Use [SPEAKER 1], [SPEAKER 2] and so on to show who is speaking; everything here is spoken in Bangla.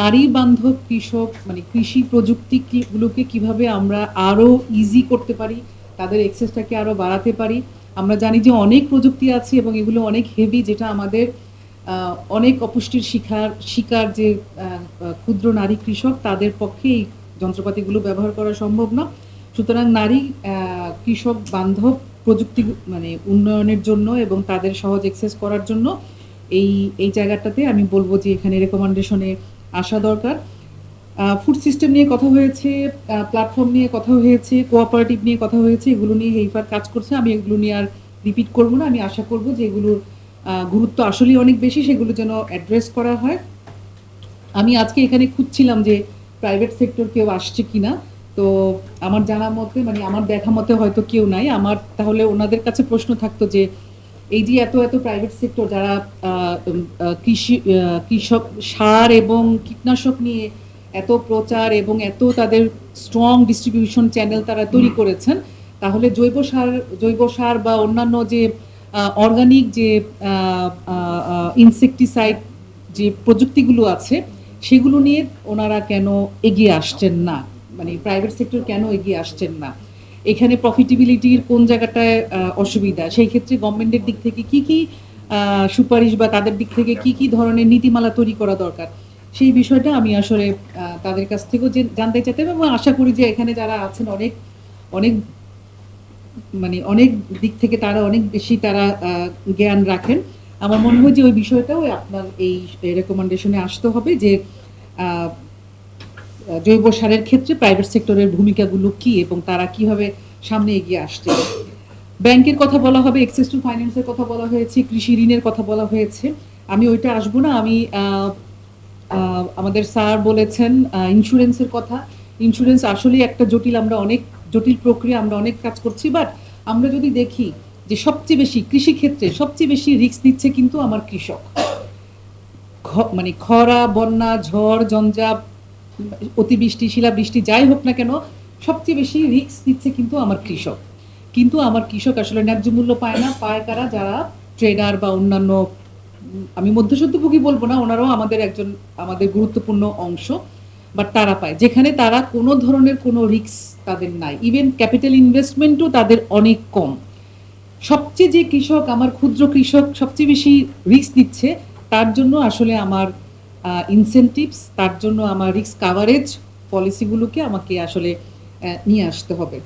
[SPEAKER 1] নারী বান্ধব কৃষক মানে কৃষি প্রযুক্তিগুলোকে কীভাবে আমরা আরও ইজি করতে পারি, তাদের এক্সেসটাকে আরও বাড়াতে পারি, আমরা জানি যে অনেক প্রযুক্তি আছে এবং এগুলো অনেক হেভি যেটা আমাদের অনেক অপুষ্টির শিকার শিকার যে ক্ষুদ্র নারী কৃষক, তাদের পক্ষে এই যন্ত্রপাতিগুলো ব্যবহার করা সম্ভব না। সুতরাং নারী কৃষক বান্ধব প্রযুক্তি মানে উন্নয়নের জন্য এবং তাদের সহজ এক্সেস করার জন্য এই এই জায়গাটাতে আমি বলব যে এখানে রেকমেন্ডেশনে আসা দরকার। ফুড সিস্টেম নিয়ে কথা হয়েছে প্ল্যাটফর্ম নিয়ে কথা হয়েছে কোঅপারেটিভ নিয়ে কথা হয়েছে, এগুলো নিয়ে হেইফার কাজ করছে। আমি এগুলো নিয়ে আর রিপিট করব না। আমি আশা করব যে এগুলোর গুরুত্ব আসলেই অনেক বেশি, সেগুলো যেন অ্যাড্রেস করা হয়। আমি আজকে এখানে খুঁজছিলাম যে প্রাইভেট সেক্টর কেউ আসছে কিনা। তো আমার জানা মতে মানে আমার দেখা মতে হয়তো কেউ নাই। আমার তাহলে ওনাদের কাছে প্রশ্ন থাকতো যে এই যে এত এত প্রাইভেট সেক্টর যারা কৃষি কৃষক সার এবং কীটনাশক নিয়ে এত প্রচার এবং এত তাদের স্ট্রং ডিস্ট্রিবিউশন চ্যানেল তারা তৈরি করেছেন তাহলে জৈব সার জৈব সার বা অন্যান্য যে অর্গানিক যে ইনসেকটিসাইড যে প্রযুক্তিগুলো আছে সেগুলো নিয়ে ওনারা কেন এগিয়ে আসছেন না? মানে প্রাইভেট সেক্টর কেন এগিয়ে আসছেন না? এখানে প্রফিটেবিলিটির কোন জায়গাটায় অসুবিধা? সেই ক্ষেত্রে গভর্নমেন্টের দিক থেকে কি কি সুপারিশ বা তাদের দিক থেকে কি কি ধরনের নীতিমালা তৈরি করা দরকার? সেই বিষয়টা আমি আসলে তাদের কাছ থেকেও যে জানতে চাইতাম এবং আশা করি যে এখানে যারা আছেন অনেক অনেক মানে অনেক দিক থেকে তারা অনেক বেশি তারা জ্ঞান রাখেন। আমার মনে হয় যে ওই বিষয়টাও আপনার এই রেকমেন্ডেশনে আসতে হবে যে জৈব সারের ক্ষেত্রে প্রাইভেট সেক্টরের ভূমিকাগুলো কি এবং তারা কীভাবে সামনে এগিয়ে আসছে? ব্যাংকের কথা বলা হবে এক্সেস টু ফাইন্যান্সের কথা বলা হয়েছে, কৃষি ঋণের কথা বলা হয়েছে। আমি ওইটা আসব না, আমি আমাদের স্যার বলেছেন ইন্স্যুরেন্সের কথা। ইন্স্যুরেন্স আসলেই একটা জটিল, আমরা অনেক জটিল প্রক্রিয়া, আমরা অনেক কাজ করছি বাট আমরা যদি দেখি যে সবচেয়ে বেশি কৃষি ক্ষেত্রে সবচেয়ে বেশি রিস্ক নিচ্ছে কিন্তু আমার কৃষক। মানে খরা, বন্যা, ঝড় জঞ্জাপ অতিবৃষ্টি, শিলাবৃষ্টি, যাই হোক না কেন, সবচেয়ে বেশি রিস্ক দিচ্ছে কিন্তু আমার কৃষক। কিন্তু আমার কৃষক আসলে ন্যায্য মূল্য পায় না। পায় কারা? যারা ট্রেডার বা অন্যান্য, আমি মধ্যস্বত্বভোগী বলব না, ওনারাও আমাদের একজন, আমাদের গুরুত্বপূর্ণ অংশ বাট তারা পায়। যেখানে তারা কোনো ধরনের কোনো রিস্ক তাদের নাই। ইভেন ক্যাপিটাল ইনভেস্টমেন্টও তাদের অনেক কম। সবচেয়ে যে কৃষক, আমার ক্ষুদ্র কৃষক সবচেয়ে বেশি রিস্ক দিচ্ছে তার জন্য আসলে আমার ইনসেনটিভস তার জন্য আমার রিস্ক কাভারেজ পলিসিগুলোকে আমাকে আসলে নিয়ে আসতে হবে।